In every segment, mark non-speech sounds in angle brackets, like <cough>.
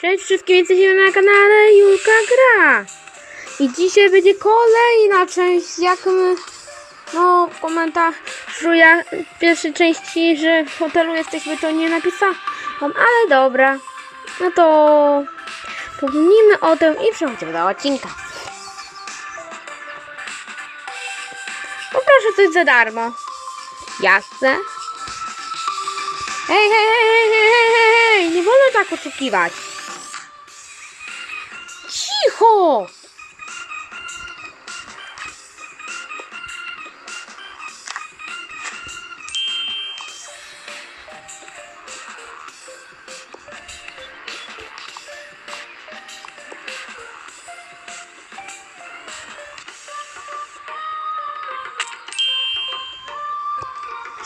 Cześć wszystkim, jesteśmy na kanale Julka Gra. I dzisiaj będzie kolejna część, jak my, no w komentarzu ja w pierwszej części, że w hotelu jesteśmy, to nie napisałam, ale dobra. No to pomnijmy o tym i przechodzimy do odcinka. Poproszę coś za darmo. Jasne. Hej, hej, hej, hej, hej, hej, nie wolno tak oszukiwać. Cicho!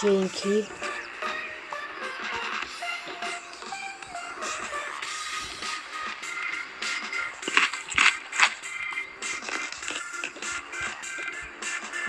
Dzięki.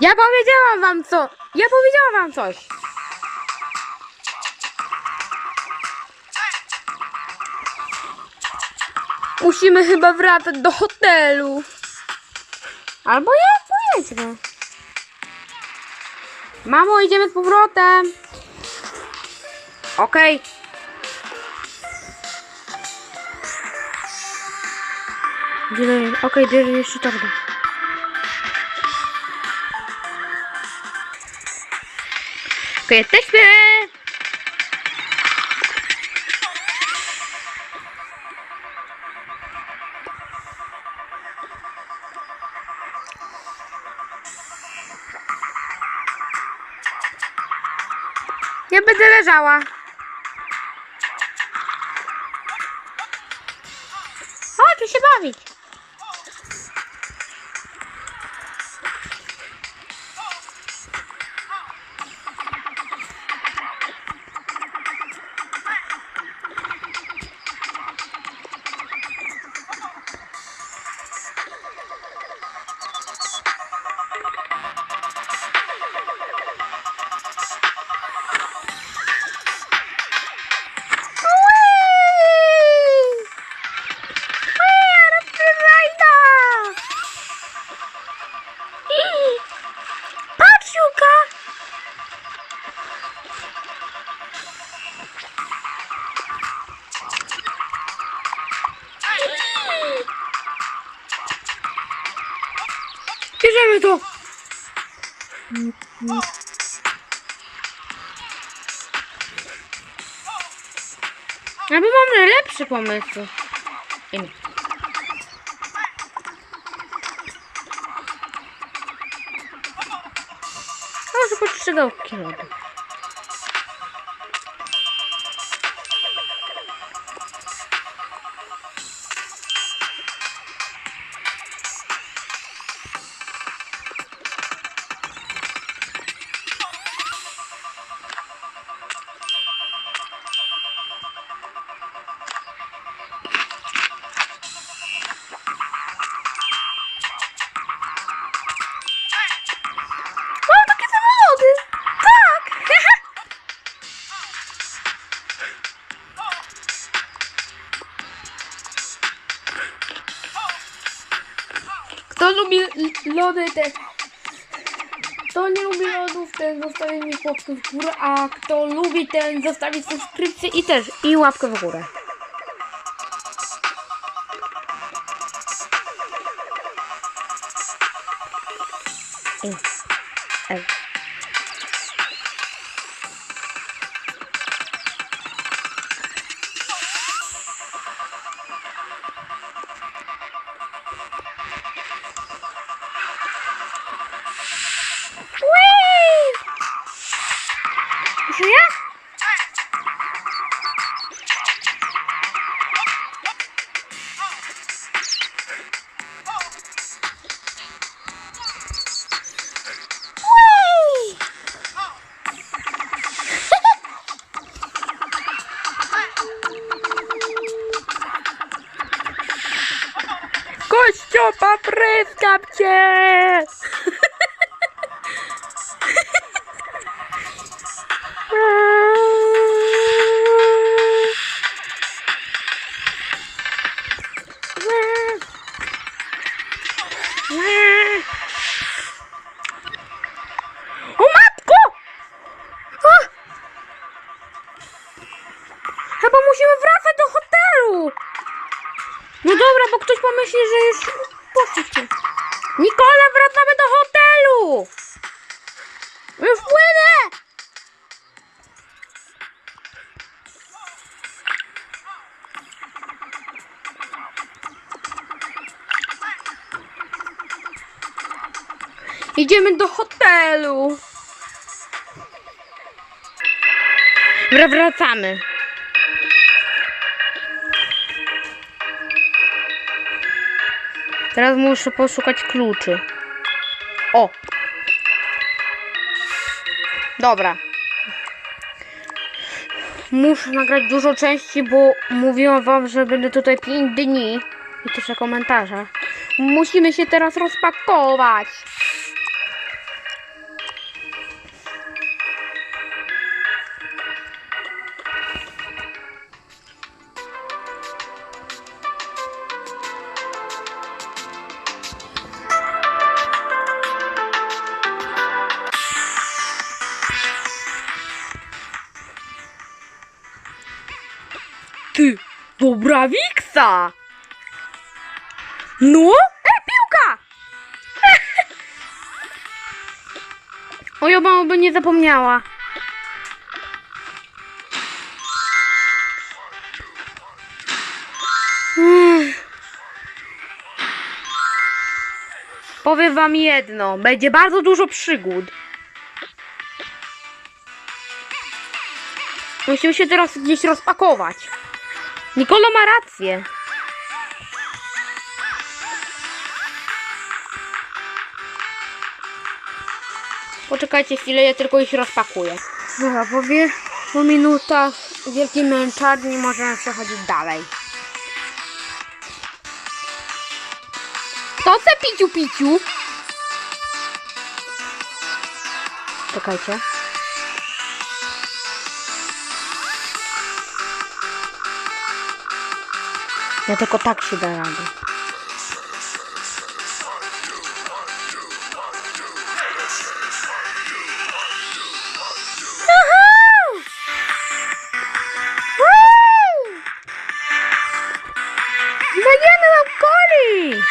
Ja powiedziałam wam co! Ja powiedziałam wam coś! Musimy chyba wracać do hotelu. Albo jak? Pojedźmy. Mamo, idziemy z powrotem. Okej. Okay. Okej, bierze jeszcze torbę. Okej, jesteśmy! Ja będę leżała. O, tu się bawić. Albo mam lepszy pomysł. A może postrzegałki lodu. Mam lody, ten... Kto nie lubi lodów, ten zostawi mi łapkę w górę, a kto lubi, ten zostawi subskrypcję i też, i łapkę w górę. I. F. Snapchat! <laughs> Idziemy do hotelu. Wra- Wracamy. Teraz muszę poszukać kluczy. O! Dobra. Muszę nagrać dużo części, bo mówiłam wam, że będę tutaj 5 dni. I też komentarze. Musimy się teraz rozpakować. Ty, dobra wiksa! No? E, piłka! Oj, mama by nie zapomniała. <sighs> Powiem wam jedno, będzie bardzo dużo przygód. Musimy się teraz gdzieś rozpakować. Nikola ma rację. Poczekajcie chwilę, ja tylko ich rozpakuję. Dobra, po, po minutach wielkiej męczarni możemy przechodzić dalej. Kto chce piciu piciu? Czekajcie. Ja tylko tak się da radę. Będziemy wam koli!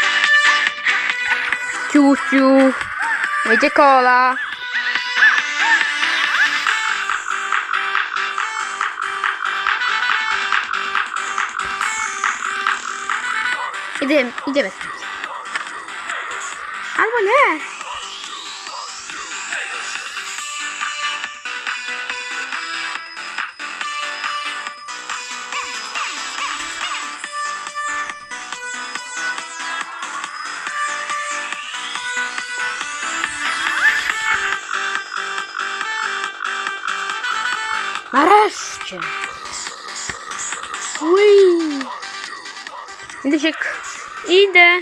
Ciuch, ciuch. Będzie kola. Idziemy, idziemy spać. Albo nie. Nareszcie. Ui. Idę się... Idę.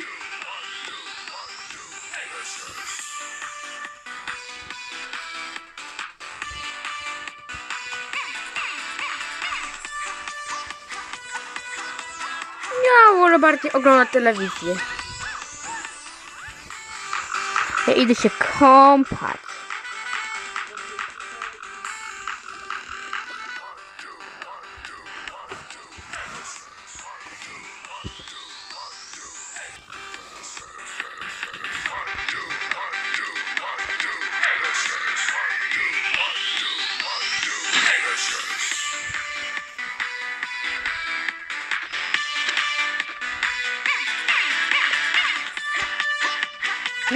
Ja wolę bardziej oglądać telewizję. Ja idę się kąpać.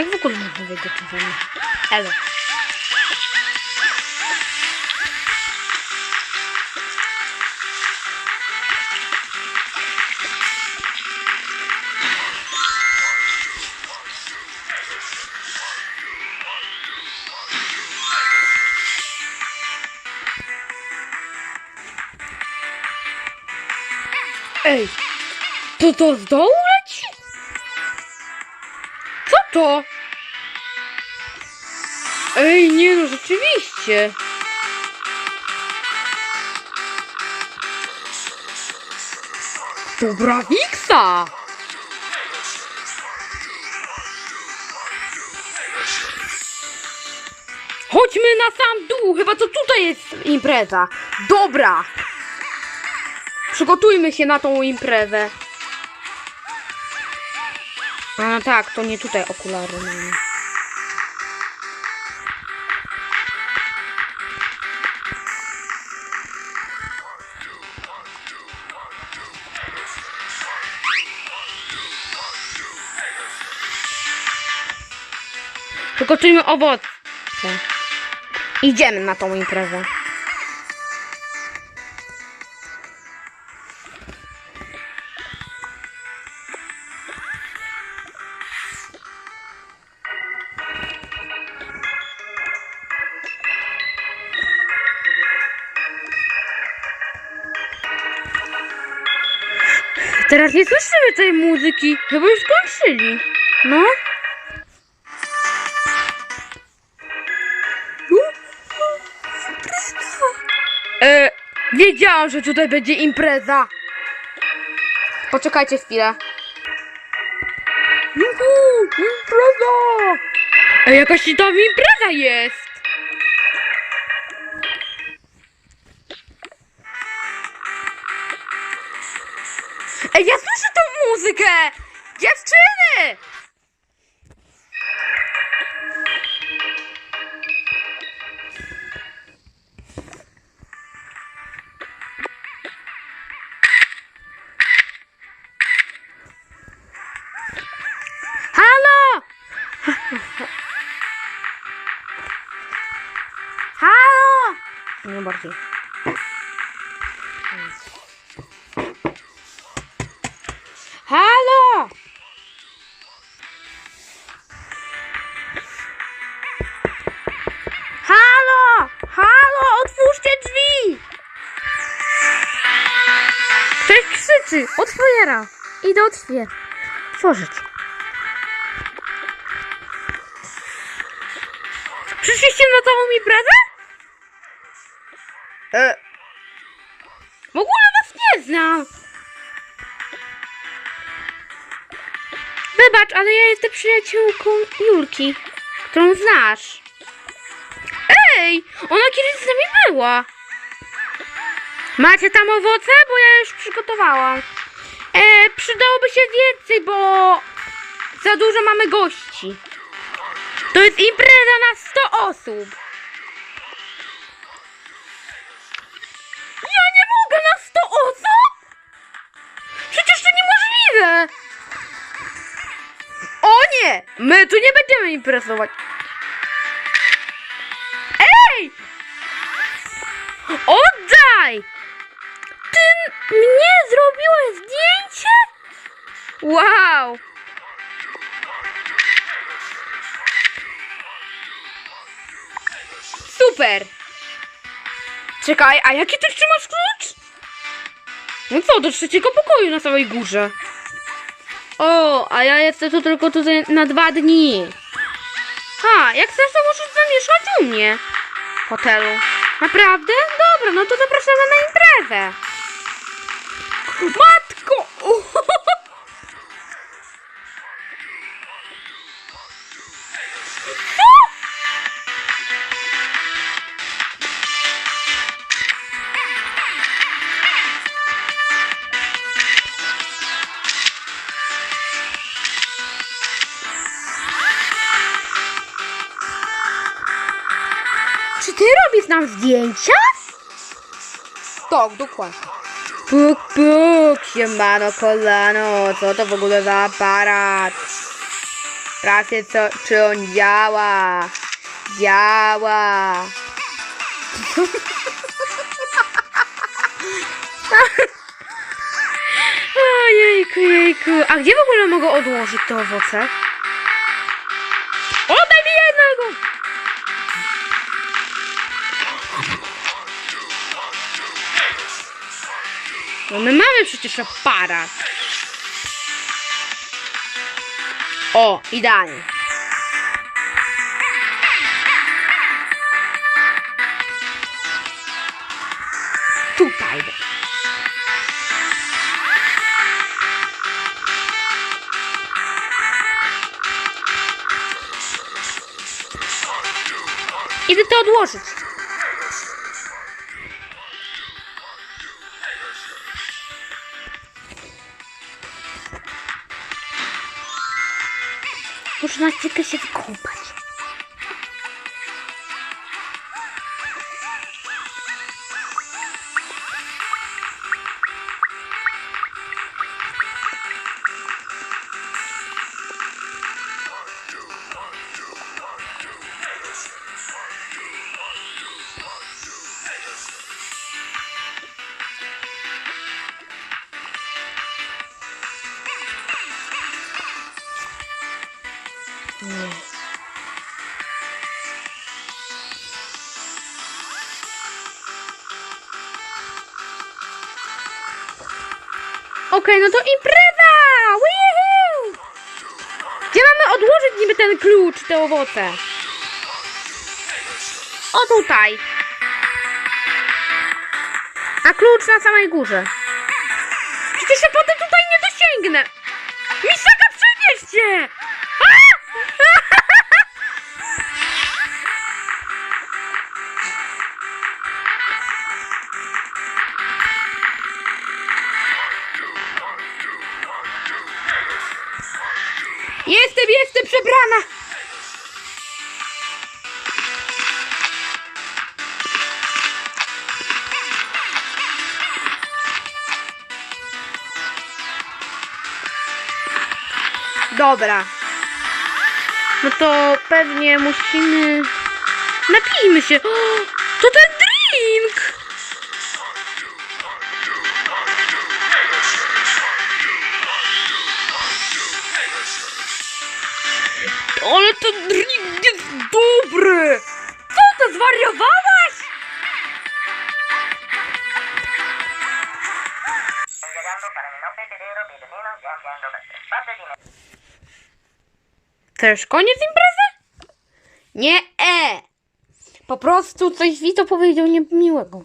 Jak w ogóle można wejść do czasami? Elo. Ej, to to z dołu leci? Co to? Ej, nie no, rzeczywiście. Dobra Wiksa! Chodźmy na sam dół, chyba to tutaj jest impreza. Dobra. Przygotujmy się na tą imprezę. A tak, to nie tutaj okulary mamy. Przygotujmy owoce. Idziemy na tą imprezę. Teraz nie słyszymy tej muzyki. Chyba już skończyli. No. Wiedziałam, że tutaj będzie impreza. Poczekajcie chwilę. Juhu, impreza! Ej, jakaś tam impreza jest. Ej, ja słyszę tą muzykę! Dziewczyny! Otwierać. Otworzyć. Przyszliście na całą imprezę? E. W ogóle was nie znam. Wybacz, ale ja jestem przyjaciółką Julki, którą znasz. Ej, ona kiedyś z nami była. Macie tam owoce? Bo ja już przygotowałam. Przydałoby się więcej, bo za dużo mamy gości. To jest impreza na 100 osób. Ja nie mogę na 100 osób? Przecież to niemożliwe. O nie! My tu nie będziemy imprezować. Ej! Oddaj! Ty mnie zrobiłeś zdjęcie? Wow! Super! Czekaj, a jaki ty trzymasz klucz? No co, do trzeciego pokoju na samej górze. O, a ja jestem tu tylko tutaj na dwa dni. A, jak chcesz, to możesz zamieszkać u mnie. W hotelu. Naprawdę? Dobra, no to zapraszamy na imprezę. Matko! Nam zdjęcia? Tak, dokładnie. Puk, puk, siemano kolano, co to w ogóle za aparat? Sprawdźcie, co, czy on działa. Działa. Ojejku, jejku. A gdzie w ogóle mogę odłożyć te owoce? Oddaj mi jednego! No my mamy przecież aparat. O, idealnie. Tutaj. Idę to odłożyć. Można tylko się Okej, no to impreza! Gdzie mamy odłożyć niby ten klucz, te owoce? O tutaj. A klucz na samej górze. Przecież ja potem tutaj nie dosięgnę. Dobra. No to pewnie musimy... Napijmy się. To ten drink! Ale ten drink jest dobry! Co to, zwariowałaś? To już koniec imprezy? Nie, e! Po prostu coś Wito powiedział niemiłego.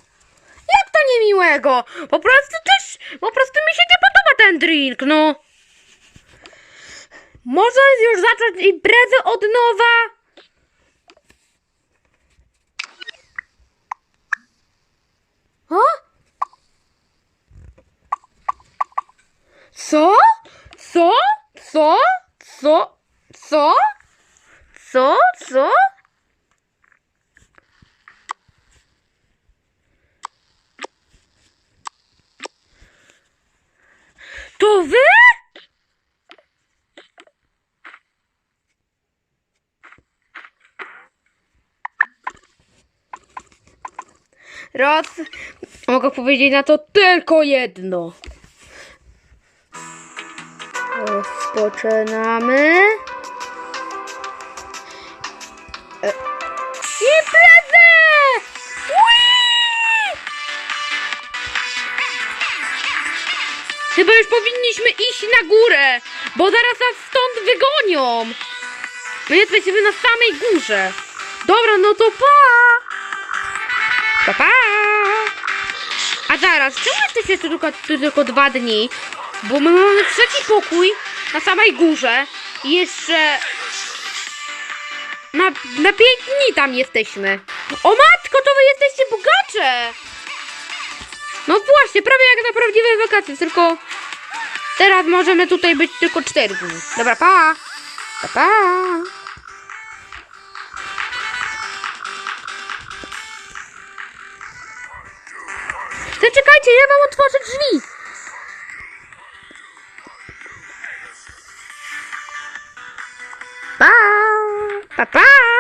Jak to niemiłego? Po prostu też, po prostu mi się nie podoba ten drink, no. Można już zacząć imprezę od nowa? Co? Co? Co? Co? Co? Co? Co? To wy? Roz... Mogę powiedzieć na to tylko jedno. Rozpoczynamy. Chyba już powinniśmy iść na górę, bo zaraz nas stąd wygonią. My jesteśmy na samej górze. Dobra, no to pa! Pa, pa! A zaraz, czemu jesteście tu tylko, tylko dwa dni? Bo my mamy trzeci pokój na samej górze i jeszcze na, na pięć dni tam jesteśmy. O matko, to wy jesteście bogacze! No właśnie, prawie jak na prawdziwe wakacje, tylko teraz możemy tutaj być tylko cztery. Dobra, pa! Pa, pa! Zaczekajcie, ja wam otworzę drzwi! Pa, pa! Pa,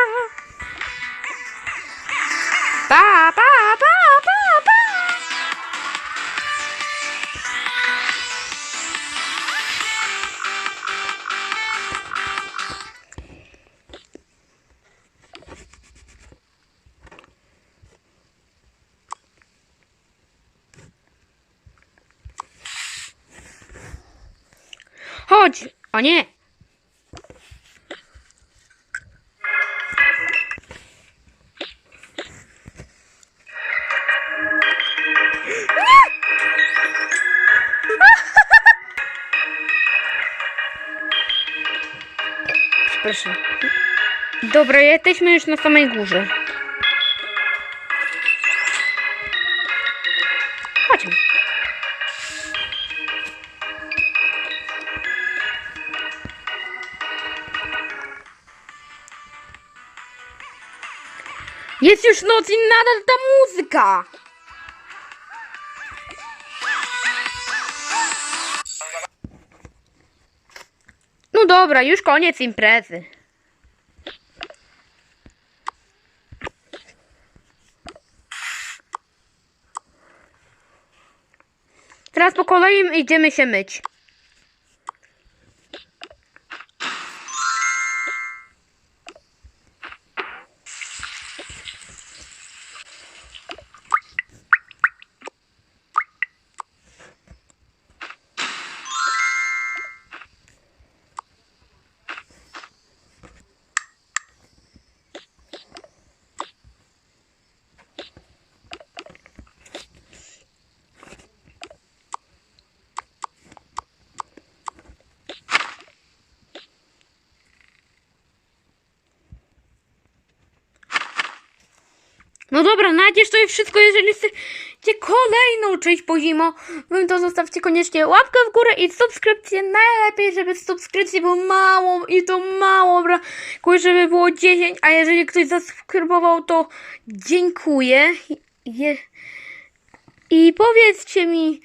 O nie! Przepraszam. Dobra, jesteśmy już na samej górze. Jest już noc i nadal ta muzyka! No dobra, już koniec imprezy. Teraz po kolei idziemy się myć. No dobra, najpierw to jest wszystko, jeżeli chcecie kolejną część po zimo, no to zostawcie koniecznie łapkę w górę i subskrypcję. Najlepiej, żeby subskrypcji było mało i to mało, brakuje, żeby było 10, a jeżeli ktoś zasubskrybował, to dziękuję. Je... I powiedzcie mi,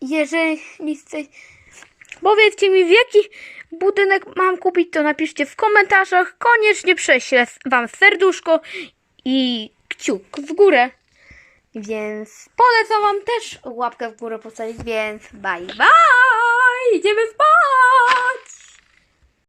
jeżeli chcecie, powiedzcie mi, w jaki budynek mam kupić, to napiszcie w komentarzach. Koniecznie prześlę wam serduszko i kciuk w górę. Więc polecam wam też łapkę w górę postawić, więc bye bye! Idziemy spać!